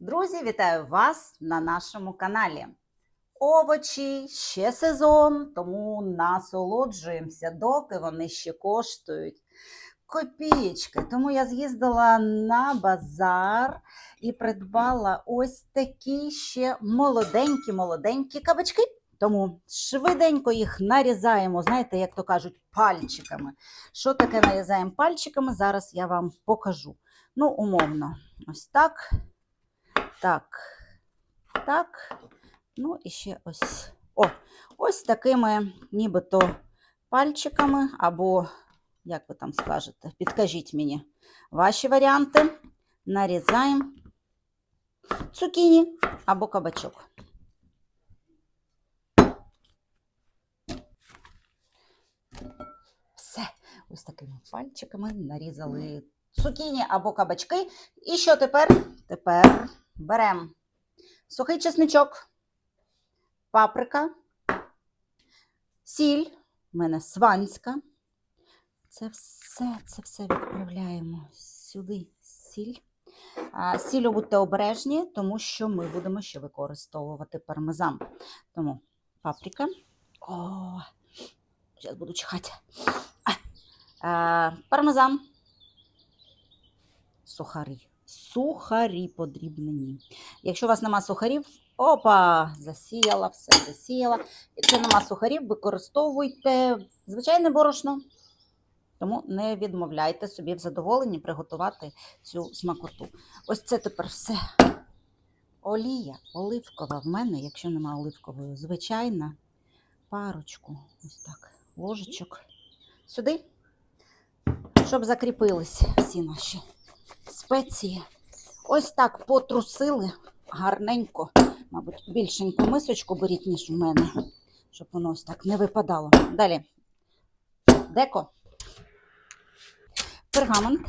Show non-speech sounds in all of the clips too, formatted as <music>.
Друзі, вітаю вас на нашому каналі. Овочі ще сезон, тому насолоджуємося, доки вони ще коштують копієчки. Тому я з'їздила на базар і придбала ось такі ще молоденькі-молоденькі кабачки. Тому швиденько їх нарізаємо, знаєте, як то кажуть, пальчиками. Що таке нарізаємо пальчиками? Зараз я вам покажу. Ну, умовно, ось так, так, так. Ну і ще ось. О, ось такими нібито пальчиками, або, як ви там скажете, підкажіть мені ваші варіанти. Нарізаємо цукіні або кабачок. Все, ось такими пальчиками нарізали цукіні або кабачки. І що тепер? Тепер беремо сухий чесничок, паприка, сіль, у мене сванська. Це все, це все відправляємо сюди сіль. А, Сіллю будьте обережні, тому що ми будемо ще використовувати пармезан. Тому паприка. О, зараз буду чихати. Пармезан. Сухарі. Сухарі подрібнені. Якщо у вас нема сухарів, опа, засіяла, все засіяла. Якщо нема сухарів, використовуйте звичайне борошно. Тому не відмовляйте собі в задоволенні приготувати цю смакоту. Ось це тепер все. Олія оливкова в мене, якщо нема оливкової, звичайна. Парочку, ось так, ложечок сюди, щоб закріпились всі наші спеції. Ось так потрусили гарненько, мабуть, більшеньку мисочку беріть, ніж у мене, щоб воно ось так не випадало. Далі деко. Пергамент.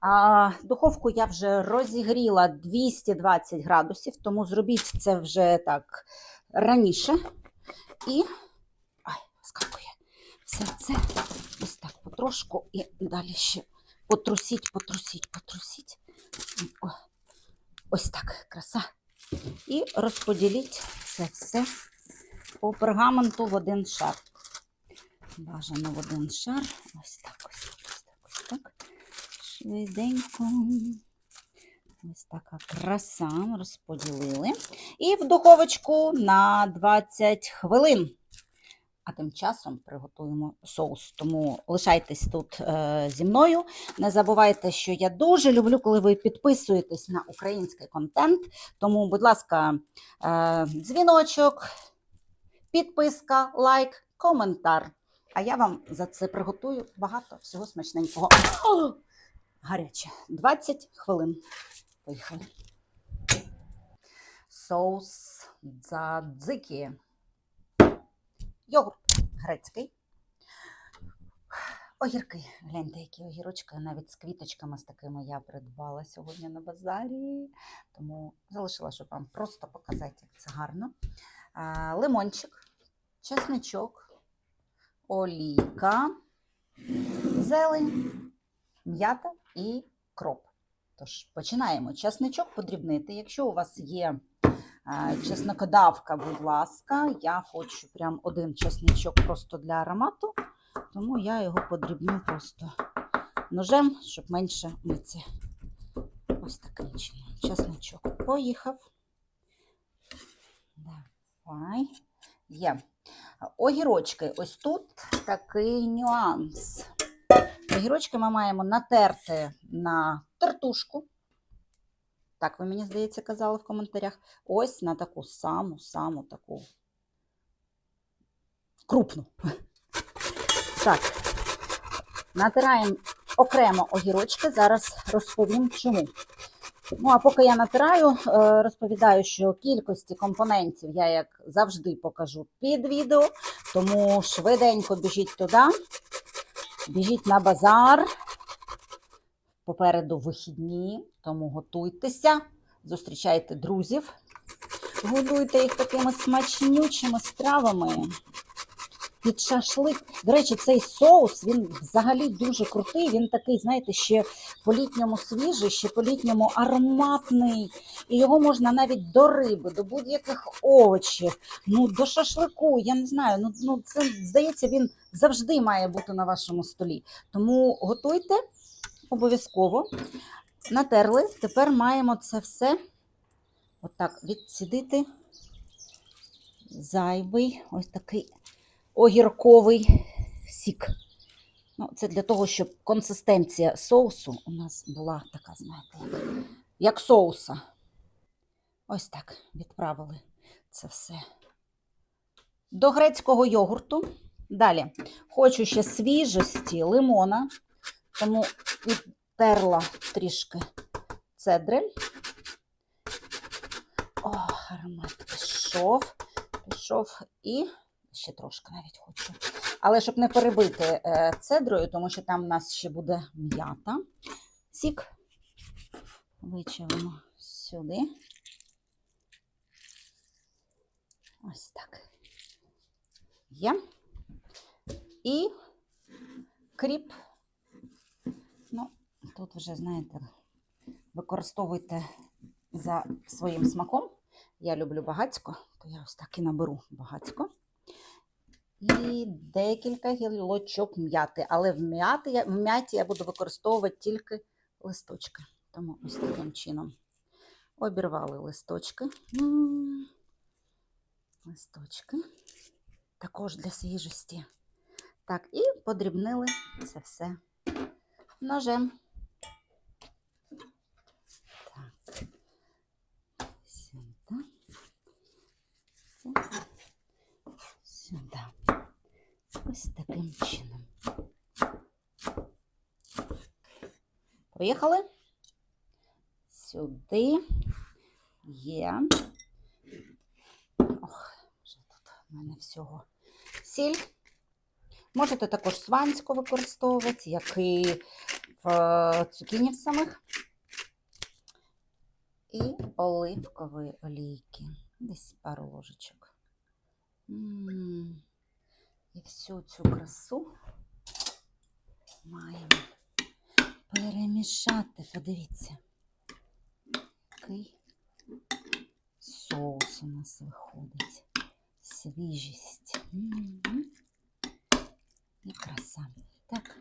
А, духовку я вже розігріла 220 градусів, тому зробіть це вже так раніше. І ай, скакує. Все це ось так потрошку і далі ще потрусіть, потрусіть, потрусіть. О, ось так краса. І розподіліть це все по пергаменту в один шар. Бажано в один шар. Ось так, ось ось так, ось так. Швиденько. Ось така краса. Розподілили. І в духовочку на 20 хвилин. А тим часом приготуємо соус. Тому лишайтесь тут е, зі мною. Не забувайте, що я дуже люблю, коли ви підписуєтесь на український контент. Тому, будь ласка, е, дзвіночок, підписка, лайк, коментар. А я вам за це приготую багато всього смачненького. О! Гаряче. 20 хвилин. Поїхали. Соус дзадзики. Йогурт грецький. Огірки. Гляньте, які огірочки, навіть з квіточками з такими я придбала сьогодні на базарі. Тому залишила, щоб вам просто показати, як це гарно. А, лимончик, чесничок, олійка, зелень, м'ята і кроп. Тож починаємо. Чесничок подрібнити. Якщо у вас є чеснокодавка, будь ласка, я хочу прям один чесничок просто для аромату, тому я його подрібню просто ножем, щоб менше миці. Ось таким чином. Чесничок поїхав. Давай. Є. Огірочки. Ось тут такий нюанс. Огірочки ми маємо натерти на тертушку. Так, ви мені здається, казали в коментарях. Ось на таку саму-саму таку крупну. <laughs> Так, натираємо окремо огірочки. Зараз розповім чому. Ну, а поки я натираю, е, розповідаю, що кількості компонентів я, як завжди, покажу під відео, тому швиденько біжіть туди, біжіть на базар. Попереду вихідні, тому готуйтеся, зустрічайте друзів, годуйте їх такими смачнючими стравами. під шашлик. До речі, цей соус він взагалі дуже крутий. Він такий, знаєте, ще по-літньому свіжий, ще по-літньому ароматний. І його можна навіть до риби, до будь-яких овочів, ну до шашлику. Я не знаю. Ну, ну це здається, він завжди має бути на вашому столі. Тому готуйте обов'язково. Натерли. Тепер маємо це все отак відсідити. Зайвий, ось такий огірковий сік. Ну, це для того, щоб консистенція соусу у нас була така, знаєте, як, як соуса. Ось так відправили це все. До грецького йогурту. Далі хочу ще свіжості лимона, тому відтерла трішки цедри. О, аромат пішов, пішов і ще трошки навіть хочу. Але щоб не перебити е, цедрою, тому що там у нас ще буде м'ята. Сік вичавимо сюди. Ось так. Є. І кріп. Тут вже, знаєте, використовуйте за своїм смаком. Я люблю багацько, то я ось так і наберу багацько. І декілька гілочок м'яти. Але в м'яті я, в м'яті я буду використовувати тільки листочки. Тому ось таким чином обірвали листочки. Листочки. Також для свіжості. Так, і подрібнили це все ножем. Так. Сюди. Це сюди. Ось таким чином. Поїхали. Сюди є. Ох, вже тут в мене всього сіль. Можете також сванську використовувати, як і в е, цукінів самих. І оливкової олійки. Десь пару ложечок. М, І всю цю красу маємо перемішати. Подивіться, який соус у нас виходить. Свіжість. І краса. Так.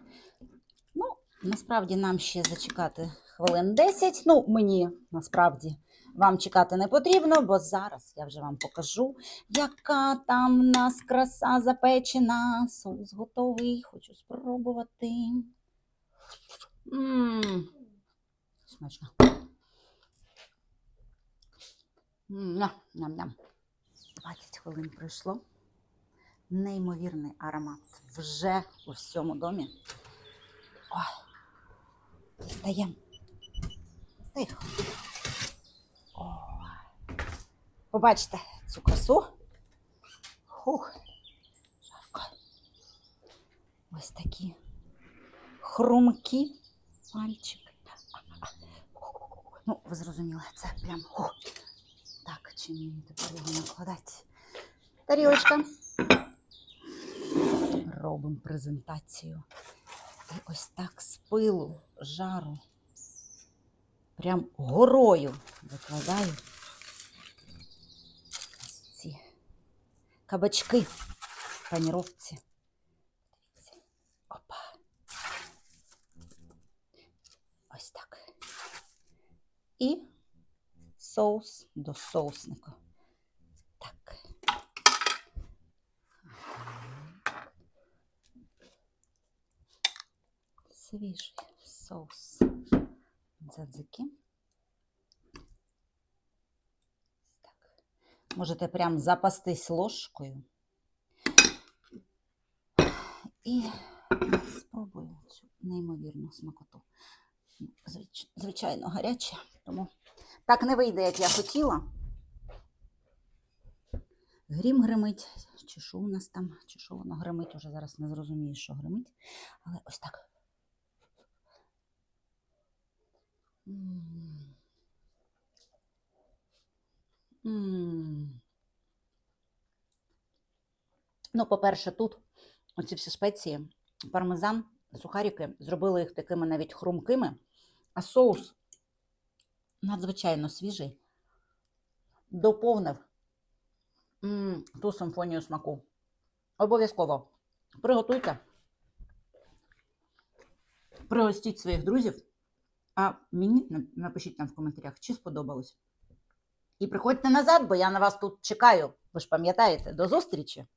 Ну, насправді нам ще зачекати хвилин 10. Ну, мені насправді вам чекати не потрібно, бо зараз я вже вам покажу, яка там в нас краса запечена. Соус готовий. Хочу спробувати. М, Смачно. М, ня, Ням-ням. 20 хвилин пройшло. Неймовірний аромат вже у всьому домі. Ой, дістаємо. Тихо. Побачите цю красу. Хух. Жарко. Ось такі хрумкі пальчики. Ну, ви зрозуміли, це прям. Хух. Так, чим мені тепер його накладати? Тарілочка. Робимо презентацію. І ось так з пилу, жару. Прям горою викладаю ось ці кабачки в паніровці. Опа. Ось так. І соус до соусника. Так. Свіжий соус дзадзики. Можете прям запастись ложкою. І спробую цю неймовірну смакоту. Звич- Звичайно, гаряче, тому так не вийде, як я хотіла. Грім гримить, чи що у нас там, чи що воно гримить, уже зараз не зрозумію, що гримить. Але ось так. М. М. Ну, по-перше, тут оці всі спеції, пармезан, сухарики, зробили їх такими навіть хрумкими, а соус надзвичайно свіжий, доповнив м, ту симфонію смаку. Обов'язково приготуйте, пригостіть своїх друзів, а мені напишіть нам в коментарях, чи сподобалось. І приходьте назад, бо я на вас тут чекаю. Ви ж пам'ятаєте, до зустрічі!